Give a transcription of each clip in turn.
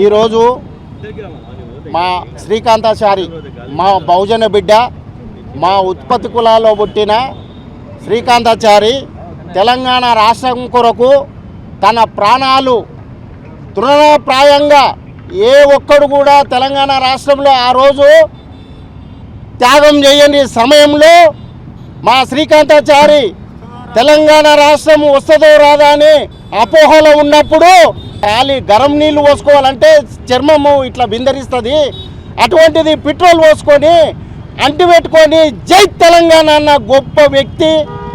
ఈరోజు మా శ్రీకాంతాచారి మా బహుజన బిడ్డ మా ఉత్పత్తి కులాల్లో పుట్టిన శ్రీకాంతాచారి తెలంగాణ రాష్ట్రం కొరకు తన ప్రాణాలు తృణప్రాయంగా ఏ ఒక్కడు కూడా తెలంగాణ రాష్ట్రంలో ఆ రోజు త్యాగం చేయని సమయంలో మా శ్రీకాంతాచారి తెలంగాణ రాష్ట్రం వస్తుందో రాదా అని అపోహలో ఉన్నప్పుడు ఖాళీ గరం నీళ్ళు పోసుకోవాలంటే చర్మము ఇట్లా బిందరిస్తుంది. అటువంటిది పెట్రోల్ పోసుకొని అంటి పెట్టుకొని జై తెలంగాణ అన్న గొప్ప వ్యక్తి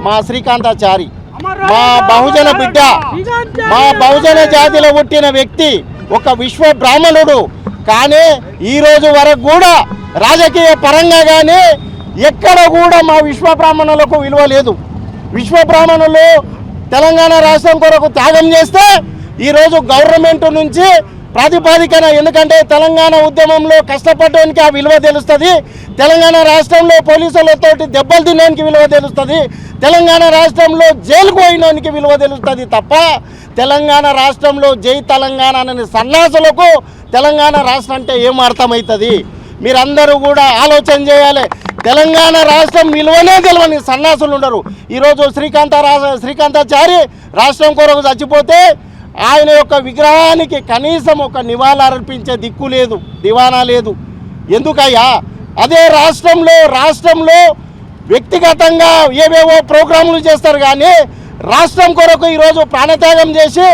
మా శ్రీకాంతాచారి. మా బహుజన బిడ్డ మా బహుజన జాతిలో పుట్టిన వ్యక్తి ఒక విశ్వ బ్రాహ్మణుడు. కానీ ఈ రోజు వరకు కూడా రాజకీయ పరంగా కానీ ఎక్కడ కూడా మా విశ్వ బ్రాహ్మణులకు విలువ లేదు. విశ్వ బ్రాహ్మణులు తెలంగాణ రాష్ట్రం కొరకు త్యాగం చేస్తే ఈరోజు గవర్నమెంట్ నుంచి ప్రాతిపాదికన ఎందుకంటే తెలంగాణ ఉద్యమంలో కష్టపడడానికి ఆ విలువ తెలుస్తుంది. తెలంగాణ రాష్ట్రంలో పోలీసులతోటి దెబ్బలు తినడానికి విలువ తెలుస్తుంది. తెలంగాణ రాష్ట్రంలో జైలుకు పోయినానికి విలువ తెలుస్తుంది తప్ప తెలంగాణ రాష్ట్రంలో జై తెలంగాణ అనే సన్నాసులకు తెలంగాణ రాష్ట్రం అంటే ఏం అర్థమవుతుంది మీరందరూ కూడా ఆలోచన చేయాలి. తెలంగాణ రాష్ట్రం విలువనే తెలియని సన్నాసులు ఉండరు. ఈరోజు శ్రీకాంత రా శ్రీకాంతాచారి రాష్ట్రం కొరకు చచ్చిపోతే ఆయన యొక్క విగ్రహానికి కనీసం ఒక నివాళులర్పించే దిక్కు లేదు దివానా లేదు. ఎందుకయ్యా? అదే రాష్ట్రంలో రాష్ట్రంలో వ్యక్తిగతంగా ఏవేవో ప్రోగ్రాంలు చేస్తారు కానీ రాష్ట్రం కొరకు ఈరోజు ప్రాణత్యాగం చేసి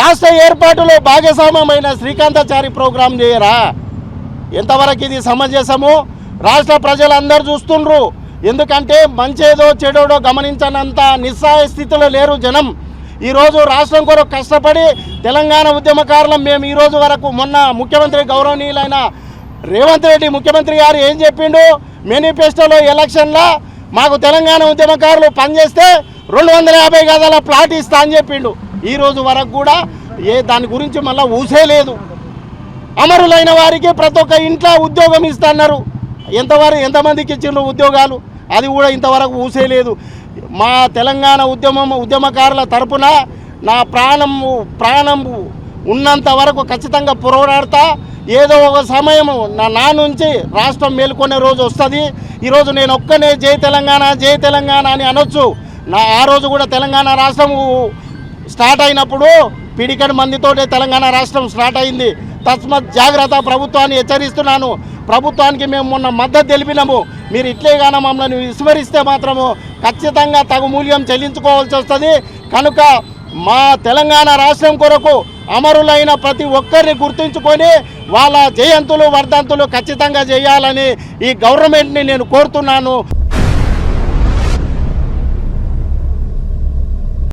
రాష్ట్ర ఏర్పాటులో భాగస్వామ్యమైన శ్రీకాంతాచారి ప్రోగ్రాం చేయరా? ఎంతవరకు ఇది సమంజసము? రాష్ట్ర ప్రజలందరూ చూస్తుండ్రు. ఎందుకంటే మంచేదో చెడోడో గమనించనంత నిస్సహాయ స్థితిలో లేరు జనం. ఈరోజు రాష్ట్రం కొరకు కష్టపడి తెలంగాణ ఉద్యమకారులం మేము ఈరోజు వరకు మొన్న ముఖ్యమంత్రి గౌరవనీయులైన రేవంత్ రెడ్డి ముఖ్యమంత్రి గారు ఏం చెప్పిండు? మేనిఫెస్టోలో ఎలక్షన్లో మాకు తెలంగాణ ఉద్యమకారులు పనిచేస్తే రెండు వందల యాభై గదాల ప్లాట్ ఇస్తా అని చెప్పిండు. ఈ రోజు వరకు కూడా ఏ దాని గురించి మళ్ళీ ఊసే లేదు. అమరులైన వారికి ప్రతి ఒక్క ఇంట్లో ఉద్యోగం ఇస్తున్నారు ఎంతవరకు ఎంతమందికి ఇచ్చిండ్రు ఉద్యోగాలు? అది కూడా ఇంతవరకు ఊసేలేదు మా తెలంగాణ ఉద్యమం ఉద్యమకారుల తరపున నా ప్రాణం ప్రాణం ఉన్నంత వరకు ఖచ్చితంగా పోరాడతా. ఏదో ఒక సమయము నా నా నుంచి రాష్ట్రం మేలుకొనే రోజు వస్తుంది. ఈరోజు నేను ఒక్కనే జై తెలంగాణ జై తెలంగాణ అని అనొచ్చు. నా ఆ రోజు కూడా తెలంగాణ రాష్ట్రం స్టార్ట్ అయినప్పుడు పిడికడి మందితోటే తెలంగాణ రాష్ట్రం స్టార్ట్ అయింది. తస్మత్ జాగ్రత్త ప్రభుత్వాన్ని హెచ్చరిస్తున్నాను. ప్రభుత్వానికి మేము మొన్న మద్దతు తెలిపినాము. మీరు ఇట్లే గాన మమ్మల్ని విస్మరిస్తే మాత్రము ఖచ్చితంగా తగు మూల్యం చెల్లించుకోవాల్సి వస్తుంది. కనుక మా తెలంగాణ రాష్ట్రం కొరకు అమరులైన ప్రతి ఒక్కరిని గుర్తుంచుకొని వాళ్ళ జయంతులు వర్ధంతులు ఖచ్చితంగా చేయాలని ఈ గవర్నమెంట్ని నేను కోరుతున్నాను.